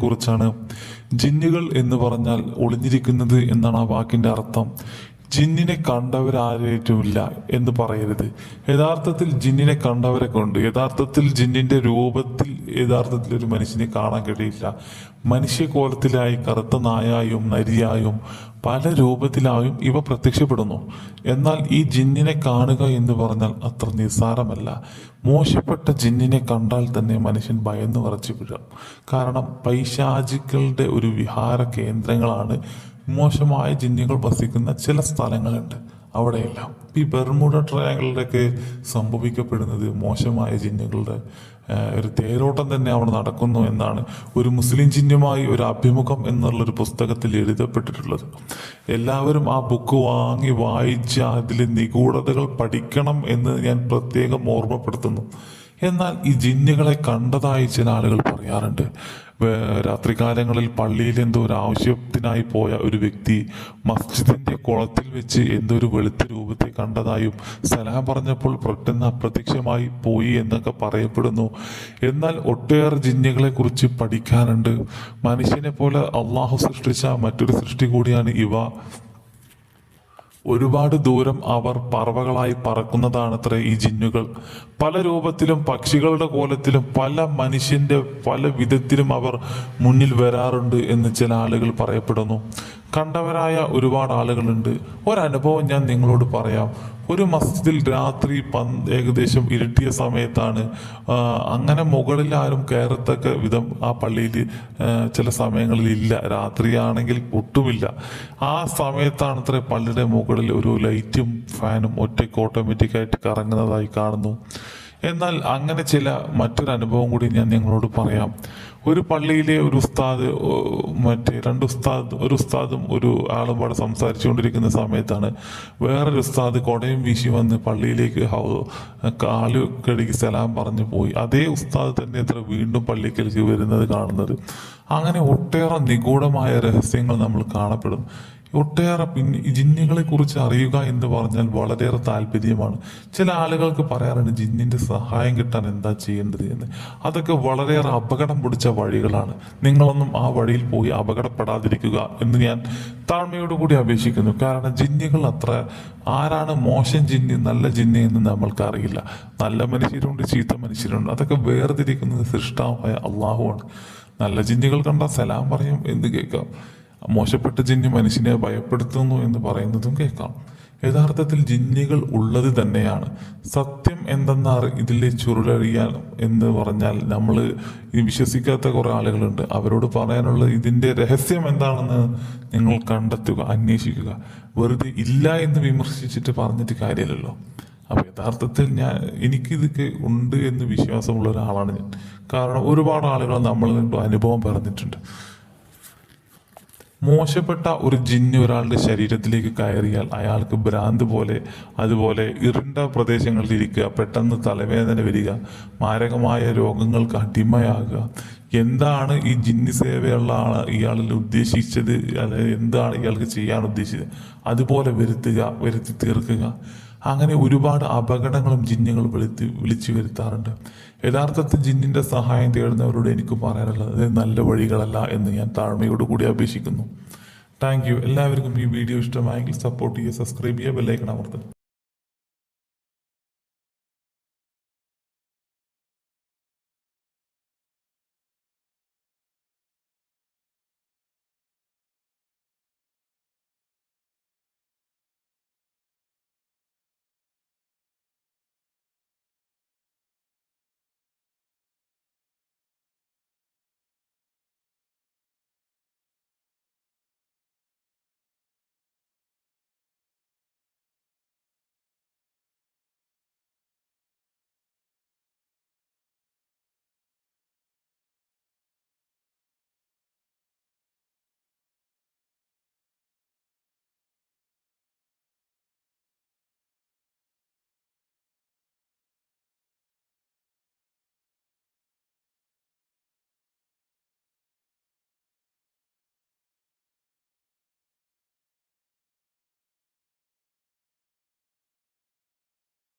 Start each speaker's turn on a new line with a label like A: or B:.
A: കുറിച്ചാണ്. ജിന്നുകൾ എന്ന് പറഞ്ഞാൽ ഒളിഞ്ഞിരിക്കുന്നത് എന്നാണ് ആ വാക്കിന്റെ അർത്ഥം. ജിന്നിനെ കണ്ടവരാരേറ്റുമില്ല എന്ന് പറയരുത്. യഥാർത്ഥത്തിൽ ജിന്നിനെ കണ്ടവരെ കൊണ്ട് യഥാർത്ഥത്തിൽ ജിന്നിന്റെ രൂപത്തിൽ യഥാർത്ഥത്തിൽ ഒരു മനുഷ്യനെ കാണാൻ കഴിയില്ല. മനുഷ്യകോലത്തിലായി കറുത്ത നായായും നരിയായും പല രൂപത്തിലായും ഇവ പ്രത്യക്ഷപ്പെടുന്നു. എന്നാൽ ഈ ജിന്നിനെ കാണുക എന്ന് പറഞ്ഞാൽ അത്ര നിസ്സാരമല്ല. മോശപ്പെട്ട ജിന്നിനെ കണ്ടാൽ തന്നെ മനുഷ്യൻ ഭയന്ന് വിറച്ചു വീഴും. കാരണം പൈശാചിക്കളുടെ ഒരു വിഹാര കേന്ദ്രങ്ങളാണ് മോശമായ ജിന്നുകൾ വസിക്കുന്ന ചില സ്ഥലങ്ങളുണ്ട്. അവിടെയെല്ലാം. ഈ ബെർമുഡ ട്രയാങ്കിളിലൊക്കെ സംഭവിക്കപ്പെടുന്നത് മോശമായ ജിന്നുകളുടെ ഒരു തേരോട്ടം തന്നെ അവിടെ നടക്കുന്നു എന്നാണ് ഒരു മുസ്ലിം ചിഹ്നമായി ഒരു അഭിമുഖം എന്നുള്ളൊരു പുസ്തകത്തിൽ എഴുതപ്പെട്ടിട്ടുള്ളത്. എല്ലാവരും ആ ബുക്ക് വാങ്ങി വായിച്ച് അതിലെ നിഗൂഢതകൾ പഠിക്കണം എന്ന് ഞാൻ പ്രത്യേകം ഓർമ്മപ്പെടുത്തുന്നു. എന്നാൽ ഈ ജിന്നുകളെ കണ്ടതായി ചില ആളുകൾ പറയാറുണ്ട്. രാത്രികാലങ്ങളിൽ പള്ളിയിൽ എന്തോ ഒരു ആവശ്യത്തിനായി പോയ ഒരു വ്യക്തി മസ്ജിദിന്റെ കുളത്തിൽ വെച്ച് എന്തോ ഒരു വെളുത്ത രൂപത്തെ കണ്ടതായും സലാം പറഞ്ഞപ്പോൾ പെട്ടെന്ന് അപ്രത്യക്ഷമായി പോയി എന്നൊക്കെ പറയപ്പെടുന്നു. എന്നാൽ ഒട്ടേറെ ജിന്നുകളെ കുറിച്ച് പഠിക്കാനുണ്ട്. മനുഷ്യനെ പോലെ അള്ളാഹു സൃഷ്ടിച്ച മറ്റൊരു സൃഷ്ടി കൂടിയാണ് ഇവ. ഒരുപാട് ദൂരം അവർ പറവകളായി പറക്കുന്നതാണത്രേ ഈ ജിന്നുകൾ. പല രൂപത്തിലും പക്ഷികളുടെ കോലത്തിലും പല മനുഷ്യന്റെ പല വിധത്തിലും അവർ മുന്നിൽ വരാറുണ്ട് എന്ന് ചില ആളുകൾ പറയപ്പെടുന്നു. കണ്ടവരായ ഒരുപാട് ആളുകളുണ്ട്. ഒരനുഭവം ഞാൻ നിങ്ങളോട് പറയാം. ഒരു മസ്ജിദിൽ രാത്രി പന്ത് ഏകദേശം ഇരുട്ടിയ സമയത്താണ് അങ്ങനെ മുകളിൽ ആരും കയറത്തക്ക വിധം ആ പള്ളിയിൽ ചില സമയങ്ങളിൽ ഇല്ല. രാത്രിയാണെങ്കിൽ ഒട്ടുമില്ല. ആ സമയത്താണ് അത്ര പള്ളിയുടെ മുകളിൽ ഒരു ലൈറ്റും ഫാനും ഒറ്റയ്ക്ക് ഓട്ടോമാറ്റിക്കായിട്ട് കറങ്ങുന്നതായി കാണുന്നു. എന്നാൽ അങ്ങനെ ചില മറ്റൊരു അനുഭവം കൂടി ഞാൻ നിങ്ങളോട് പറയാം. ഒരു പള്ളിയിലെ ഒരു ഉസ്താദ് മറ്റേ രണ്ട് ഉസ്താദ് ഒരു ഉസ്താദും ഒരു ആളും പാടെ സംസാരിച്ചുകൊണ്ടിരിക്കുന്ന സമയത്താണ് വേറൊരു ഉസ്താദ് കൊടയും വീശി വന്ന് പള്ളിയിലേക്ക് കാൽ കടിക്ക് സലാം പറഞ്ഞു പോയി. അതേ ഉസ്താദ് തന്നെ എത്ര വീണ്ടും പള്ളിക്കലേക്ക് വരുന്നത് കാണുന്നത്. അങ്ങനെ ഒട്ടേറെ നിഗൂഢമായ രഹസ്യങ്ങൾ നമ്മൾ കാണപ്പെടും. ഒട്ടേറെ പിന്നെ ജിന്നുകളെ കുറിച്ച് അറിയുക എന്ന് പറഞ്ഞാൽ വളരെയേറെ താല്പര്യമാണ്. ചില ആളുകൾക്ക് പറയാറുണ്ട് ജിന്നിന്റെ സഹായം കിട്ടാൻ എന്താ ചെയ്യേണ്ടത് എന്ന്? അതൊക്കെ വളരെയേറെ അപകടം പിടിച്ച വഴികളാണ്. നിങ്ങളൊന്നും ആ വഴിയിൽ പോയി അപകടപ്പെടാതിരിക്കുക എന്ന് ഞാൻ താഴ്മയോടുകൂടി അപേക്ഷിക്കുന്നു. കാരണം ജിന്നുകൾ അത്ര ആരാണ് മോശം ജിന്നി നല്ല ജിന്നി എന്ന് നമ്മൾക്കറിയില്ല നല്ല മനുഷ്യരുണ്ട് ചീത്ത മനുഷ്യരുണ്ട്. അതൊക്കെ വേർതിരിക്കുന്നത് സൃഷ്ടാവായ അള്ളാഹുവാണ്. നല്ല ജിന്നുകൾ കണ്ടാൽ സലാം പറയും എന്ന് കേൾക്കാം. മോശപ്പെട്ട ജിന്നി മനുഷ്യനെ ഭയപ്പെടുത്തുന്നു എന്ന് പറയുന്നതും കേൾക്കാം. യഥാർത്ഥത്തിൽ ജിന്നികൾ ഉള്ളത് തന്നെയാണ്. സത്യം എന്തെന്ന് ഇതിലെ ചുരുളറിയാൻ എന്ന് പറഞ്ഞാൽ നമ്മൾ ഇത് വിശ്വസിക്കാത്ത കുറെ ആളുകളുണ്ട്. അവരോട് പറയാനുള്ള ഇതിന്റെ രഹസ്യം എന്താണെന്ന് നിങ്ങൾ കണ്ടെത്തുക അന്വേഷിക്കുക. വെറുതെ ഇല്ല എന്ന് വിമർശിച്ചിട്ട് പറഞ്ഞിട്ട് കാര്യമില്ലല്ലോ. അപ്പോൾ യഥാർത്ഥത്തിൽ ഞാൻ എനിക്കിതൊക്കെ ഉണ്ട് എന്ന് വിശ്വാസമുള്ള ഒരാളാണ് ഞാൻ. കാരണം ഒരുപാട് ആളുകൾ നമ്മളിൽ അനുഭവം പറഞ്ഞിട്ടുണ്ട്. മോശപ്പെട്ട ഒരു ജിന്ന് ഒരാളുടെ ശരീരത്തിലേക്ക് കയറിയാൽ അയാൾക്ക് ഭ്രാന്ത് പോലെ അതുപോലെ ഇരുണ്ട പ്രദേശങ്ങളിൽ ഇരിക്കുക പെട്ടെന്ന് തലവേദന വരിക മാരകമായ രോഗങ്ങൾക്ക് അടിമയാകുക. എന്താണ് ഈ ജിന്നി സേവയുള്ള ആൾ ഇയാളിൽ ഉദ്ദേശിച്ചത്? അതായത് എന്താണ് ഇയാൾക്ക് ചെയ്യാൻ ഉദ്ദേശിച്ചത്? അതുപോലെ വരുത്തുക വരുത്തി തീർക്കുക. അങ്ങനെ ഒരുപാട് അപകടങ്ങളും ജിന്നുകൾ വിളിച്ച് വിളിച്ചു വരുത്താറുണ്ട്. യഥാർത്ഥത്തിൽ ജിന്നിന്റെ സഹായം തേടുന്നവരോട് എനിക്ക് പറയാനുള്ളത് നല്ല വഴികളല്ല എന്ന് ഞാൻ താഴ്മയോടുകൂടി അപേക്ഷിക്കുന്നു. Thank you. എല്ലാവർക്കും ഈ വീഡിയോ ഇഷ്ടമായെങ്കിൽ സപ്പോർട്ട് ചെയ്യുക സബ്സ്ക്രൈബ് ചെയ്യുക ബെല്ലൈക്കൺ അമർത്തുക.